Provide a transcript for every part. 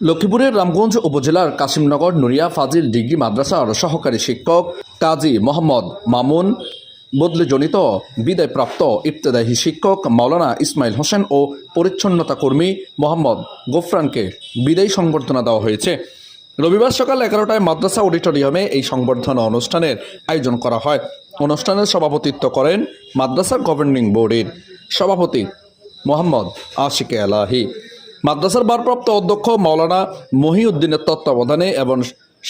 লক্ষ্মীপুরের রামগঞ্জ উপজেলার কাশিমনগর, নুরিয়া, ফাজিল ডিগ্রি মাদ্রাসার সহকারী শিক্ষক কাজী মোহাম্মদ মামুন, বদলিজনিত বিদায়প্রাপ্ত ইবতেদায়ী শিক্ষক মাওলানা ইসমাইল হোসেন ও পরিচ্ছন্নতা কর্মী মোহাম্মদ গোফরানকে বিদায়ী সংবর্ধনা দেওয়া হয়েছে। রবিবার সকাল এগারোটায় মাদ্রাসা অডিটোরিয়ামে এই সংবর্ধনা অনুষ্ঠানের আয়োজন করা হয়। অনুষ্ঠানের সভাপতিত্ব করেন মাদ্রাসা গভর্নিং বোর্ডের সভাপতি মোহাম্মদ আশিকে আলাহি মাদ্রাসার ভারপ্রাপ্ত অধ্যক্ষ মাওলানা মহিউদ্দিনের তত্ত্বাবধানে এবং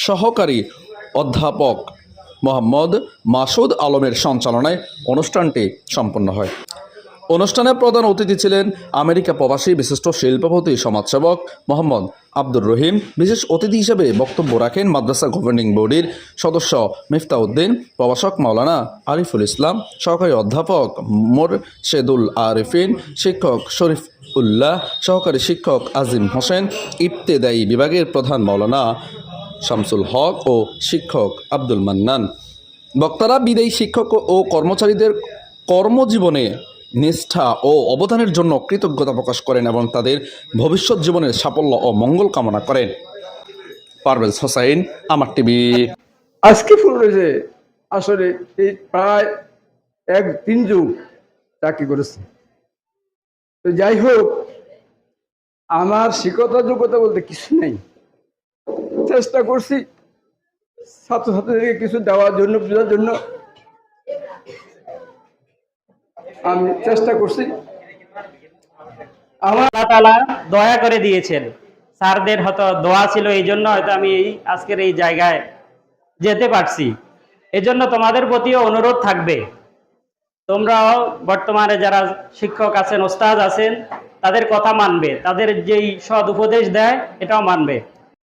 সহকারী অধ্যাপক মোহাম্মদ মাসুদ আলমের সঞ্চালনায় অনুষ্ঠানটি সম্পন্ন হয়। অনুষ্ঠানে প্রধান অতিথি ছিলেন আমেরিকা প্রবাসী বিশিষ্ট শিল্পপতি, সমাজসেবক মোহাম্মদ আব্দুর রহিম। বিশেষ অতিথি হিসেবে বক্তব্য রাখেন মাদ্রাসা গভর্নিং বোর্ডের সদস্য মিফতাউদ্দিন প্রবাসক মাওলানা আরিফুল ইসলাম, সহকারী অধ্যাপক মোর মোরশেদুল আরিফিন, শিক্ষক শরীফ উল্লাহ সহকারী শিক্ষক আজিম হোসেন ইবতেদায়ী বিভাগের প্রধান মাওলানা শামসুল হক ও শিক্ষক আব্দুল মান্নান। বক্তারা বিদায়ী শিক্ষক ও কর্মচারীদের কর্মজীবনে নিষ্ঠা ও অবদানের জন্য কৃতজ্ঞতা প্রকাশ করেন এবং তাদের ভবিষ্যৎ জীবনের সাফল্য ও মঙ্গল কামনা করেন। পারভেজ হোসাইন, আমার টিভি। আজকে ফুল রয়েছে আসলে এই প্রায় এক তিন যুগ চাকরি করেছে। তো যাই হোক, আমার শিক্ষতা যোগ্যতা বলতে কিছু নেই। চেষ্টা করছি ছাত্রছাত্রীদেরকে কিছু দেওয়ার জন্য, বোঝার জন্য। আমি চেষ্টা করছি। আমার তালা দয়া করে দিয়েছেন। স্যারদের হয়তো দোয়া ছিল, এই জন্য হয়তো আমি এই আজকের এই জায়গায় যেতে পারছি। এজন্য তোমাদের প্রতিও অনুরোধ থাকবে। তোমরাও বর্তমানে যারা শিক্ষক আছেন ওস্তাদ আছেন তাদের কথা মানবে। তাদের যেই সদ উপদেশ দেয় এটাও মানবে।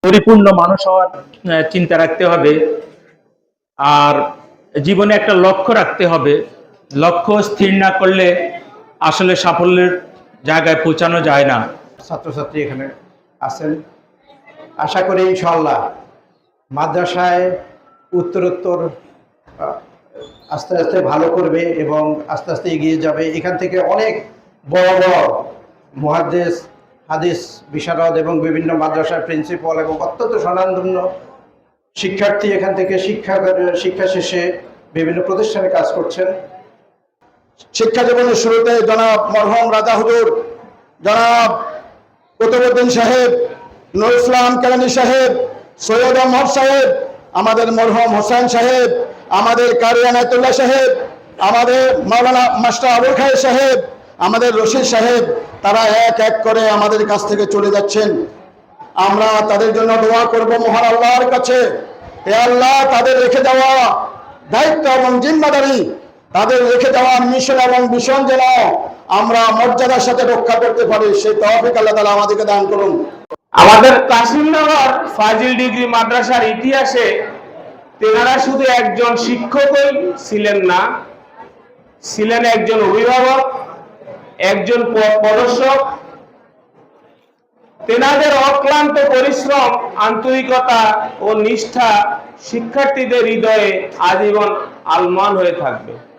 পরিপূর্ণ মানুষ হওয়ার চিন্তা রাখতে হবে। আর জীবনে একটা লক্ষ্য রাখতে হবে। লক্ষ্য স্থির না করলে আসলে সাফল্যের জায়গায় পৌঁছানো যায় না। ছাত্রছাত্রী এখানে আছেন। আশা করি ইনশাল্লাহ মাদ্রাসায় উত্তরোত্তর আস্তে আস্তে ভালো করবে এবং আস্তে আস্তে এগিয়ে যাবে। এখান থেকে অনেক বড় বড় মহাদেশ হাদিস, বিশারদ এবং বিভিন্ন মাদ্রাসার প্রিন্সিপাল এবং অত্যন্ত স্বনামধন্য শিক্ষার্থী এখান থেকে শিক্ষা শিক্ষা শেষে বিভিন্ন প্রতিষ্ঠানে কাজ করছেন। শিক্ষা জীবনের শুরুতে জনাব মরহম রাজা হুজুর, জনাব কুতুবুদ্দিন সাহেব নুর ইসলাম কেরানি সাহেব, সৈয়দ আহমদ সাহেব, আমাদের মরহম হোসেন সাহেব আমাদের কারি আনায়তুল্লাহ সাহেব, আমাদের মাওলানা মাস্টার আবুল খায়ের সাহেব, আমাদের রশিদ সাহেব, তারা এক এক করে আমাদের কাছ থেকে চলে যাচ্ছেন। আমরা তাদের জন্য দোয়া করব মহান আল্লাহর কাছে। হে আল্লাহ, তাদের রেখে যাওয়া দায়িত্ব এবং জিম্মাদারি, তাদের রেখে যাওয়া মিশন এবং মিশন যেন আমরা মর্যাদার সাথে রক্ষা করতে পারি, সেই তহফিক আল্লাহ তালা আমাদেরকে দান করুন। আমাদের কাশিমনগর ফাজিল ডিগ্রি মাদ্রাসার ইতিহাসে তেনারা শুধু একজন শিক্ষকই ছিলেন না, ছিলেন একজন অভিভাবক, একজন প- পড়শক তেনাদের অক্লান্ত পরিশ্রম, আন্তরিকতা ও নিষ্ঠা শিক্ষার্থীদের হৃদয়ে আজীবন আলমান হয়ে থাকবে।